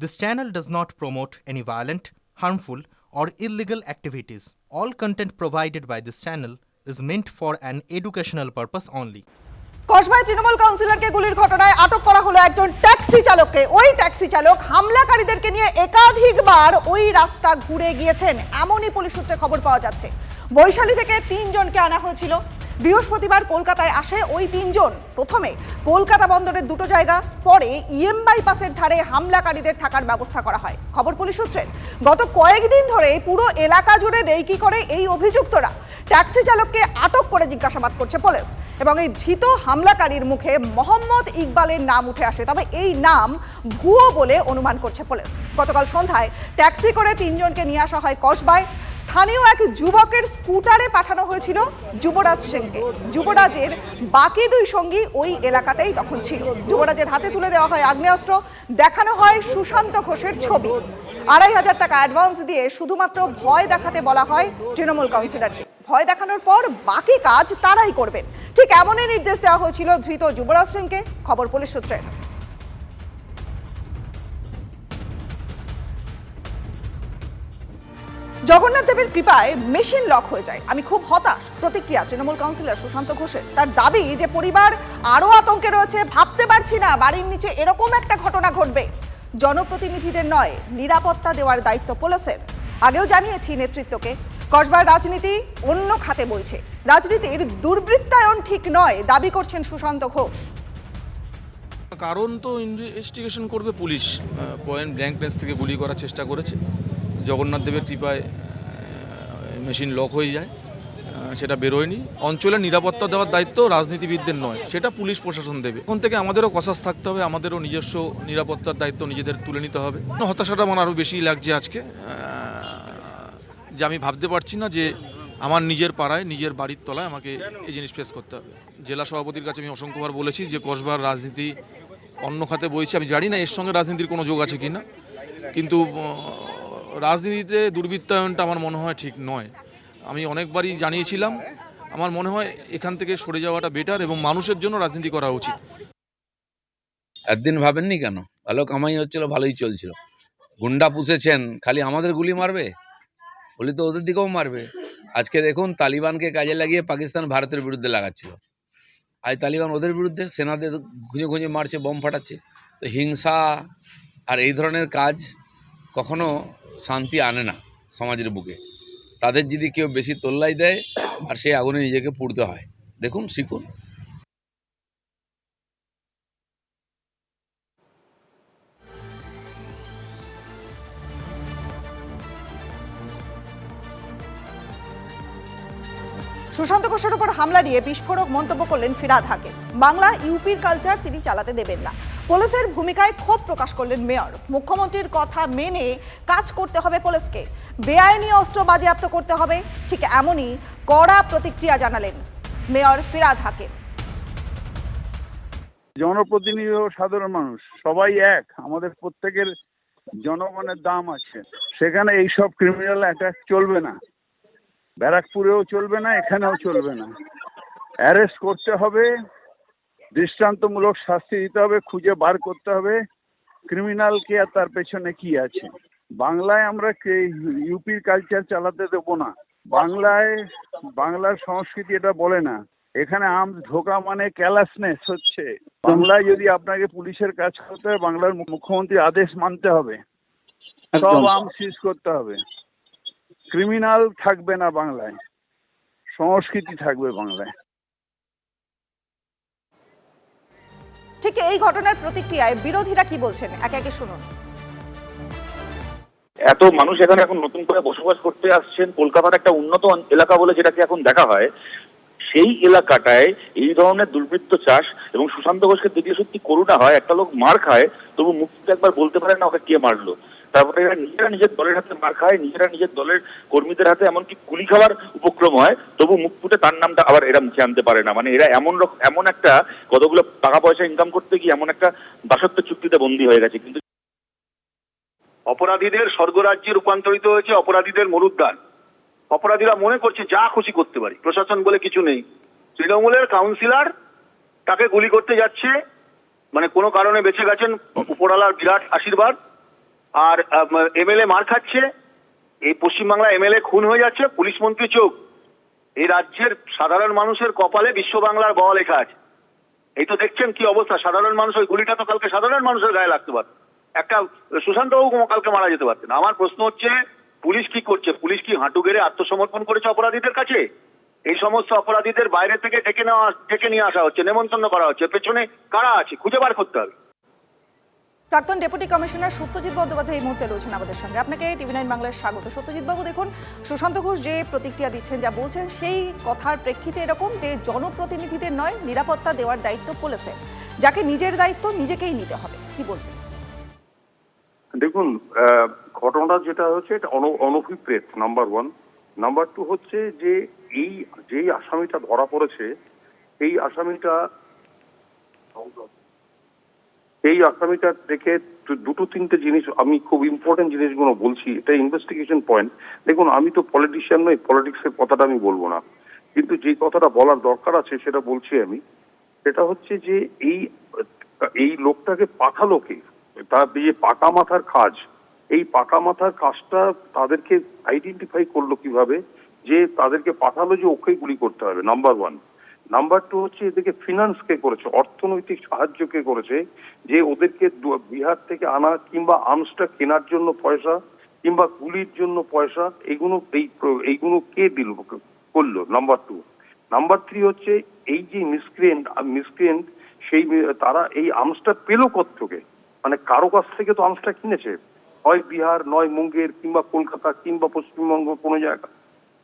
This channel does not promote any violent, harmful, or illegal activities. All content provided by this channel is meant for an educational purpose only. কসবায় Trinamool কাউন্সিলরকে গুলির ঘটনায় আটক করা হলো একজন taxi চালককে ওই taxi চালক হামলাকারীদেরকে নিয়ে একাধিকবার ওই রাস্তা ঘুরে গিয়েছেন এমনই পুলিশ সূত্রে খবর পাওয়া যাচ্ছে বৈশালী থেকে তিনজনকে আনা হয়েছিল বৃহস্পতিবার কলকাতায় আসে ওই তিনজন। প্রথমে কলকাতা বন্দরের দুটো জায়গা, পরে ইএম বাইপাসের ধারে হামলাকারীদের থাকার ব্যবস্থা করা হয়। খবর পুলিশ সূত্রের গত কয়েকদিন ধরে পুরো এলাকা জুড়ে রেকি করে এই অভিযুক্তরা। ট্যাক্সি চালককে আটক করে জিজ্ঞাসাবাদ করছে পুলিশ এবং এই ধৃত হামলাকারীর মুখে মোহাম্মদ ইকবালের নাম উঠে আসে। তবে এই নাম ভুয়ো বলে অনুমান করছে পুলিশ। গতকাল সন্ধ্যায় ট্যাক্সি করে তিনজনকে নিয়ে আসা হয় কসবায়। স্থানীয় এক যুবকের স্কুটারে পাঠানো হয়েছিল যুবরাজ সিংকে যুবরাজের বাকি দুই সঙ্গী ওই এলাকাতেই তখন ছিল। যুবরাজের হাতে তুলে দেওয়া হয় আগ্নেয়াস্ত্র, দেখানো হয় সুশান্ত ঘোষের ছবি। আড়াই হাজার টাকা অ্যাডভান্স দিয়ে শুধুমাত্র ভয় দেখাতে বলা হয় তৃণমূল কাউন্সিলরকে। ভয় দেখানোর পর বাকি কাজ তারাই করবেন ঠিক এমনই নির্দেশ দেওয়া হয়েছিল ধৃত যুবরাজ সিংকে খবর পুলিশ সূত্রে। জগন্নাথ দেবের কৃপায় মেশিন লক হয়ে যায়। আমি খুব হতাশ। প্রতিক্রিয়া, তৃণমূল কাউন্সিলর সুশান্ত ঘোষের। তার দাবি যে পরিবার আরও আতঙ্কে রয়েছে, ভাবতে পারছি না, বাড়ির নিচে এরকম একটা ঘটনা ঘটবে। জনপ্রতিনিধিদের নয়, নিরাপত্তা দেওয়ার দায়িত্ব পুলিশের। আগেও জানিয়েছি নেতৃত্বকে, কসবার রাজনীতি অন্য খাতে বইছে। রাজনীতির দুর্বৃত্তায়ন ঠিক নয়, দাবি করছেন সুশান্ত ঘোষ। কারণ তো ইনভেস্টিগেশন করবে পুলিশ। পয়েন্ট ব্ল্যাঙ্ক রেঞ্জ থেকে গুলি করার চেষ্টা করেছে। জগন্নাথ দেবের কৃপায় মেশিন লক হয়ে যায় সেটা বেরোয়নি। অঞ্চলের নিরাপত্তা দেওয়ার দায়িত্ব রাজনীতিবিদদের নয়, সেটা পুলিশ প্রশাসন দেবে। এখন থেকে আমাদেরও কসাস থাকতে হবে, আমাদেরও নিজস্ব নিরাপত্তার দায়িত্ব নিজেদের তুলে নিতে হবে। হতাশাটা আমার আরও বেশি লাগছে আজকে যে আমি ভাবতে পারছি না যে আমার নিজের পাড়ায়, নিজের বাড়ির তলায় আমাকে এই জিনিস ফেস করতে হবে। জেলা সভাপতির কাছে আমি অসংখ্যবার বলেছি যে কসবার রাজনীতি অন্য খাতে বইছে, আমি জানি না এর সঙ্গে রাজনীতির কোনো যোগ আছে কি না কিন্তু রাজনীতিতে দুর্বৃত্তায়নটা আমার মনে হয় ঠিক নয়। আমি অনেকবারই জানিয়েছিলাম, আমার মনে হয় এখান থেকে সরে যাওয়াটা বেটার এবং মানুষের জন্য রাজনীতি করা উচিত। একদিন ভাবেননি কেন? ভালো কামাই হচ্ছিল, ভালোই চলছিল। গুন্ডা পুষেছেন, খালি আমাদের গুলি মারবে? গুলি তো ওদের দিকেও মারবে। আজকে দেখুন, তালিবানকে কাজে লাগিয়ে পাকিস্তান ভারতের বিরুদ্ধে লাগাচ্ছিল। আজ তালিবান ওদের বিরুদ্ধে, সেনাদের খুঁজে খুঁজে মারছে, বম ফাটাচ্ছে। তো হিংসা আর এই ধরনের কাজ কখনো শান্তি আনে না সমাজের বুকে। তাদের যদি কেউ বেশি তোল্লাই দেয়, আর সেই আগুনে নিজেকে পুড়তে হয়। দেখুন, শিখুন। সুশান্ত ঘোষের উপর হামলা নিয়ে বিস্ফোরক মন্তব্য করলেন ফিরাদ হাকিম। বাংলা, ইউপির কালচার তিনি চালাতে দেবেন না। পুলিশের ভূমিকায় ক্ষোভ প্রকাশ করলেন মেয়র। মুখ্যমন্ত্রীর কথা মেনে কাজ করতে হবে পুলিশকে। বেআইনি অস্ত্র বাজেয়াপ্ত করতে হবে। ঠিক এমনই কড়া প্রতিক্রিয়া জানালেন মেয়র ফিরাদ হাকিম। জনপ্রতিনিধি ও সাধারণ মানুষ, সবাই এক। আমাদের প্রত্যেকের জনগণের দাম আছে। সেখানে এইসব ক্রিমিনাল অ্যাটাক চলবে না। ব্যারাকপুরেও চলবে না, এখানেও চলবে না। অ্যারেস্ট করতে হবে। দৃষ্টান্তমূলক শাস্তি দিতে হবে খুঁজে বার করতে হবে। ক্রিমিনাল কে আর তার পেছনে কি আছে? বাংলায় আমরা ইউপির কালচার চালাতে দেবো না। বাংলায় বাংলার সংস্কৃতি এটা বলে না। এখানে আম ঢোকা মানে ক্যালাসনেস হচ্ছে। বাংলায় যদি আপনাকে পুলিশের কাজ করতে হয় বাংলার মু- মুখ্যমন্ত্রীর আদেশ মানতে হবে। সব আম সিজ করতে হবে। ক্রিমিনাল থাকবে না বাংলায়। সংস্কৃতি থাকবে বাংলায়। ঠিক এই ঘটনার প্রতিক্রিয়ায় বিরোধীরা কি বলছেন? একে একে শুনুন। এত মানুষ এখানে এখন নতুন করে বসবাস করতে আসছেন। কলকাতার একটা উন্নত এলাকা বলে যেটাকে এখন দেখা হয়, সেই এলাকাটায় এই ধরনের দুর্বৃত্ত চাষ এবং সুশান্ত ঘোষকে দেখলে সত্যি করুণা হয়, একটা লোক মার খায়, তবু মুক্তিতে একবার বলতে পারে না ওকে কে মারলো। তারপরে এরা নিজেরা নিজের দলের হাতে মার খায়, নিজেরা নিজের দলের কর্মীদের হাতে, এমনকি গুলি খাওয়ার উপক্রম হয়, তবু মুখ ফুটে তার নামটা আবার এরা মুখে আনতে পারে না। মানে এরা এমন এমন একটা কতগুলো টাকা পয়সা ইনকাম করতে গিয়ে এমন একটা দাসত্ব চুক্তিতে বন্দী হয়ে গেছে। কিন্তু অপরাধীদের স্বর্গরাজ্যে রূপান্তরিত হয়েছে অপরাধীদের মরুদ্যান অপরাধীরা মনে করছে যা খুশি করতে পারি। প্রশাসন বলে কিছু নেই। তৃণমূলের কাউন্সিলর তাকে গুলি করতে যাচ্ছে। মানে কোনো কারণে বেঁচে গেছেন উপরালার বিরাট আশীর্বাদ। আর এমএলএ মার খাচ্ছে। এই পশ্চিমবাংলা এমএলএ খুন হয়ে যাচ্ছে। পুলিশ মন্ত্রী চোখ এই রাজ্যের সাধারণ মানুষের কপালে বিশ্ব বাংলার ব লেখা আছে। এই তো দেখছেন কি অবস্থা। সাধারণ মানুষ ওই গুলিটা তো কালকে সাধারণ মানুষের গায়ে লাগতে পারত। একটা সুশান্ত বাবু কালকে মারা যেতে পারতেন। আমার প্রশ্ন হচ্ছে, পুলিশ কি করছে? পুলিশ কি হাঁটু গেড়ে আত্মসমর্পণ করেছে অপরাধীদের কাছে? এই সমস্ত অপরাধীদের বাইরে থেকে ডেকে নেওয়া ডেকে নিয়ে আসা হচ্ছে, নেমন্তন্ন করা হচ্ছে। পেছনে কারা আছে? খুঁজে বার করতে হবে। প্রাক্তন ডেপুটি কমিশনার সত্যজিৎ বন্দ্যোপাধ্যায় এই মুহূর্তে রয়েছেন আমাদের সঙ্গে। আপনাকে টিভি নাইন বাংলার স্বাগত। সত্যজিৎ বাবু দেখুন সুশান্ত ঘোষ যে প্রতিক্রিয়া দিচ্ছেন যা বলছেন সেই কথার প্রেক্ষিতে এরকম যে জনপ্রতিনিধিদের নয় নিরাপত্তা দেওয়ার দায়িত্ব পুলিশের। যাকে নিজের দায়িত্ব নিজেকেই নিতে হবে। কি বলবেন? দেখুন আহ, ঘটনা যেটা হচ্ছে এটা অন- অনভিপ্রেত নাম্বার ওয়ান নাম্বার টু হচ্ছে যে এই যেই আসামিটা ধরা পড়েছে এই আসামিটা এই আসামিটা দেখে দুটো, তিনটে জিনিস আমি খুব ইম্পর্টেন্ট জিনিসগুলো বলছি। এটা ইনভেস্টিগেশন পয়েন্ট দেখুন, আমি তো পলিটিশিয়ান নই পলিটিক্সের কথাটা আমি বলব না। কিন্তু যে কথাটা বলার দরকার আছে সেটা বলছি আমি। সেটা হচ্ছে যে এই এই লোকটাকে পাঠালো কে? তার যে পাকা মাথার কাজ, এই পাকা মাথার কাজটা তাদেরকে আইডেন্টিফাই করল কীভাবে? যে তাদেরকে পাঠালো যে ওকে গুলি করতে হবে নাম্বার ওয়ান নাম্বার টু হচ্ছে এদেরকে ফিনান্স কে করেছে, অর্থনৈতিক সাহায্য কে করেছে, যে ওদেরকে বিহার থেকে আনা কিংবা আর্মসটা কেনার জন্য পয়সা কিংবা গুলির জন্য পয়সা, এগুলো এই এইগুলো কে দিল করল? নাম্বার টু নাম্বার থ্রি হচ্ছে এই যে মিসক্রিয়েন্ট মিসক্রিয়েন্ট সেই তারা এই আর্মসটা পেল থেকে মানে কারও কাছ থেকে তো আর্মসটা কিনেছে। হয় বিহার, নয় মুঙ্গের কিংবা কলকাতা কিংবা পশ্চিমবঙ্গ কোনো জায়গা।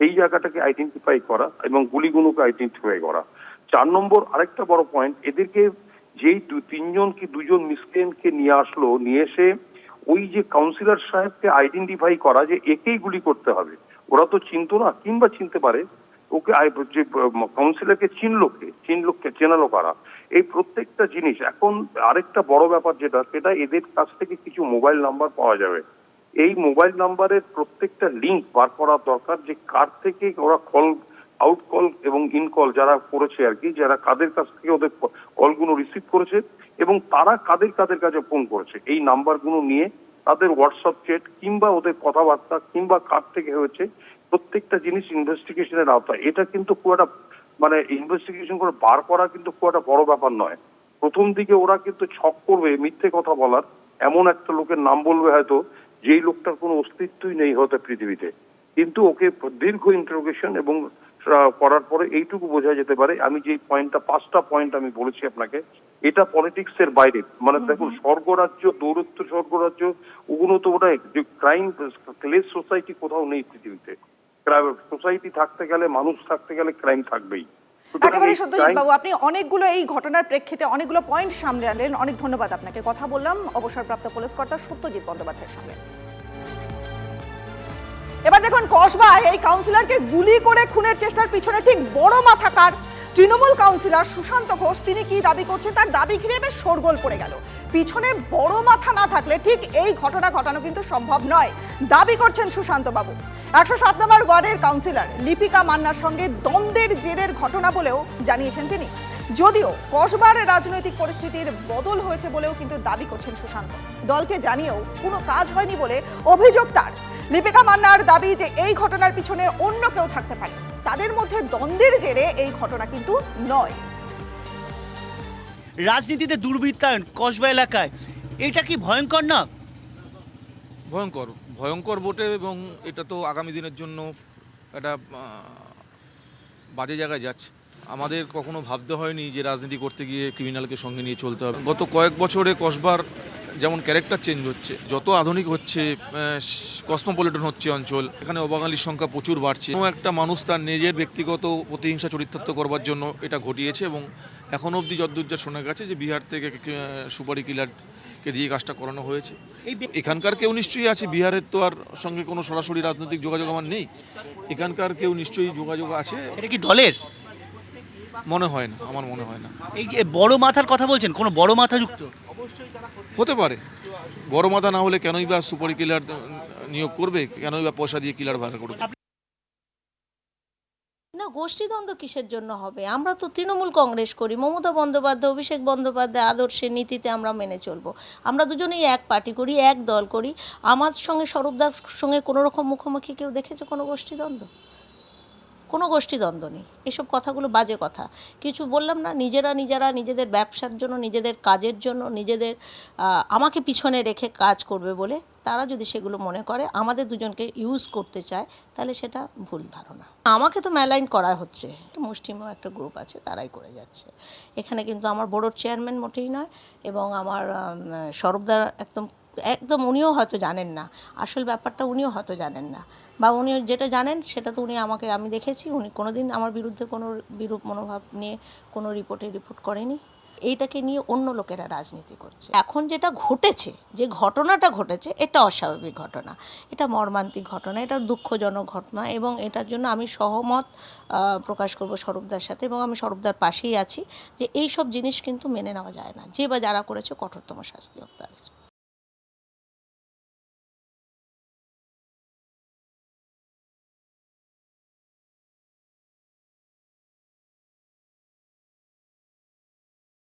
এই জায়গাটাকে আইডেন্টিফাই করা এবং গুলিগুলোকে আইডেন্টিফাই করা। চার নম্বর আরেকটা বড় পয়েন্ট এদেরকে যেই দু, তিনজন কি দুজন মিসক্রিয়েন্টকে নিয়ে আসলো, নিয়ে এসে ওই যে কাউন্সিলর সাহেবকে আইডেন্টিফাই করা যে একেই গুলি করতে হবে। ওরা তো চিনতো না, কিংবা চিনতে পারে। ওকে যে কাউন্সিলরকে চিনলো কে? চিনলো কে? চেনালো কারা? এই প্রত্যেকটা জিনিস, এখন আরেকটা বড় ব্যাপার যেটা, সেটা এদের কাছ থেকে কিছু মোবাইল নাম্বার পাওয়া যাবে। এই মোবাইল নাম্বারের প্রত্যেকটা লিংক বার করা দরকার যে কার থেকে ওরা কল আউট কল এবং ইন কল যারা করেছে আর কি, যারা কাদের কাছ থেকে ওদের কলগুলো রিসিভ করেছে এবং তারা কাদের কাদের কাছে ফোন করেছে। এই নাম্বারগুলো নিয়ে তাদের হোয়াটসঅ্যাপ চ্যাট কিংবা ওদের কথাবার্তা কিংবা কার থেকে হয়েছে, প্রত্যেকটা জিনিস ইনভেস্টিগেশনের আওতায়। এটা কিন্তু খুব একটা মানে ইনভেস্টিগেশন করে বার করা কিন্তু খুব একটা বড় ব্যাপার নয়। প্রথম দিকে ওরা কিন্তু ছক করবে মিথ্যে কথা বলার, এমন একটা লোকের নাম বলবে হয়তো যেই লোকটার কোনো অস্তিত্বই নেই হয়তো পৃথিবীতে। কিন্তু ওকে দীর্ঘ ইন্টারোগেশন এবং করার পরে এইটুকু বোঝা যেতে পারে আমি যে পয়েন্টটা পাঁচটা পয়েন্ট আমি বলেছি আপনাকে এটা পলিটিক্স এর বাইরে। মানে দেখুন স্বর্গরাজ্য দৌরত্ব স্বর্গরাজ্য ওগুলো তো ওটা যে ক্রাইম ক্লেস সোসাইটি কোথাও নেই পৃথিবীতে। সোসাইটি থাকতে গেলে মানুষ থাকতে গেলে ক্রাইম থাকবেই। একেবারে সত্যজিৎ বাবু আপনি অনেকগুলো এই ঘটনার প্রেক্ষিতে অনেকগুলো পয়েন্ট সামনে আনলেন। অনেক ধন্যবাদ আপনাকে। কথা বললাম অবসরপ্রাপ্ত পুলিশ কর্তা সত্যজিৎ বন্দ্যোপাধ্যায়ের সঙ্গে। এবার দেখুন কসবায় এই কাউন্সিলরকে গুলি করে খুনের চেষ্টার পিছনে ঠিক বড় মাথা কার? তৃণমূল কাউন্সিলর সুশান্ত ঘোষ তিনি কি দাবি করছেন? তার দাবি ঘিরে বেশ শোরগোল পড়ে গেল। পিছনে বড় মাথা না থাকলে ঠিক এই ঘটনা ঘটানো কিন্তু সম্ভব নয়। দাবি করছেন সুশান্ত বাবু। একশো সাত নম্বর ওয়ার্ডের কাউন্সিলর লিপিকা মান্নার সঙ্গে দ্বন্দ্বের জেরের ঘটনা বলেও জানিয়েছেন তিনি। যদিও কসবার রাজনৈতিক পরিস্থিতির বদল হয়েছে বলেও কিন্তু দাবি করছেন সুশান্ত। দলকে জানিয়েও কোনো কাজ হয়নি বলে অভিযোগ তার। লিপিকা মান্নার দাবি যে এই ঘটনার পিছনে অন্য কেউ থাকতে পারে তাদের মধ্যে দ্বন্দ্বের জেরে এই ঘটনা কিন্তু নয়। রাজনীতিতে দুর্বৃত্তায়ন কসবা এলাকায় এটা কি ভয়ঙ্কর না? ভয়ঙ্কর। ভয়ঙ্কর বটে এবং এটা তো আগামী দিনের জন্য একটা বাজে জায়গায় যাচ্ছে। আমাদের কখনো ভাবতে হয়নি যে রাজনীতি করতে গিয়ে ক্রিমিনালকে সঙ্গে নিয়ে চলতে হবে। গত কয়েক বছরে কসবার যেমন ক্যারেক্টার চেঞ্জ হচ্ছে, যত আধুনিক হচ্ছে কসমোপলিটন হচ্ছে অঞ্চল, এখানে অবাঙালির সংখ্যা প্রচুর বাড়ছে। কোনো একটা মানুষ তার নিজের ব্যক্তিগত প্রতিহিংসা চরিতার্থ করবার জন্য এটা ঘটিয়েছে এবং এখন অবধি যদ্দূর যা শোনা গেছে যে বিহার থেকে সুপারি কিলারকে দিয়ে কাজটা করানো হয়েছে। এখানকার কেউ নিশ্চয়ই আছে বিহারের তো আর সঙ্গে কোনো সরাসরি রাজনৈতিক যোগাযোগ আমার নেই। এখানকার কেউ নিশ্চয়ই যোগাযোগ আছে। এটা কি দলের? মনে হয় না আমার মনে হয় না। এই বড় মাথার কথা বলছেন কোনো বড় মাথা যুক্ত? হতে পারে। বড় মাথা না হলে কেনই বা সুপারি কিলার নিয়োগ করবে কেনই বা পয়সা দিয়ে কিলার ভাড়া করবে? না, গোষ্ঠীদ্বন্দ্ব কিসের জন্য হবে? আমরা তো তৃণমূল কংগ্রেস করি, মমতা বন্দ্যোপাধ্যায়, অভিষেক বন্দ্যোপাধ্যায় আদর্শের নীতিতে আমরা মেনে চলবো। আমরা দুজনেই এক পার্টি করি, এক দল করি। আমার সঙ্গে স্বরূপদার সঙ্গে কোনো রকম মুখোমুখি কেউ দেখেছে কোনো গোষ্ঠীদ্বন্দ্ব? কোনো গোষ্ঠীদ্বন্দ্ব নেই। এসব কথাগুলো বাজে কথা। কিছু বললাম না, নিজেরা নিজেরা নিজেদের ব্যবসার জন্য, নিজেদের কাজের জন্য, নিজেদের আমাকে পিছনে রেখে কাজ করবে বলে তারা যদি সেগুলো মনে করে আমাদের দুজনকে ইউজ করতে চায় তাহলে সেটা ভুল ধারণা। আমাকে তো ম্যালাইন করা হচ্ছে। মুষ্টিমেয় একটা গ্রুপ আছে তারাই করে যাচ্ছে। এখানে কিন্তু আমার বোর্ডের চেয়ারম্যান মোটেই নয় এবং আমার আম, স্বরূপদার একদম একদম উনিও হয়তো জানেন না। আসল ব্যাপারটা উনিও হয়তো জানেন না। বা উনি যেটা জানেন সেটা তো উনি আমাকে আমি দেখেছি। উনি কোনোদিন আমার বিরুদ্ধে কোনো বিরূপ মনোভাব নিয়ে কোনো রিপোর্টে রিপোর্ট করেনি। এইটাকে নিয়ে অন্য লোকেরা রাজনীতি করছে। এখন যেটা ঘটেছে, যে ঘটনাটা ঘটেছে, এটা অস্বাভাবিক ঘটনা। এটা মর্মান্তিক ঘটনা, এটা দুঃখজনক ঘটনা এবং এটার জন্য আমি সহমত প্রকাশ করব স্বরূপদার সাথে এবং আমি স্বরূপদার পাশেই আছি যে এই সব জিনিস কিন্তু মেনে নেওয়া যায় না। যে বা যারা করেছে কঠোরতম শাস্তি হোক তাদের।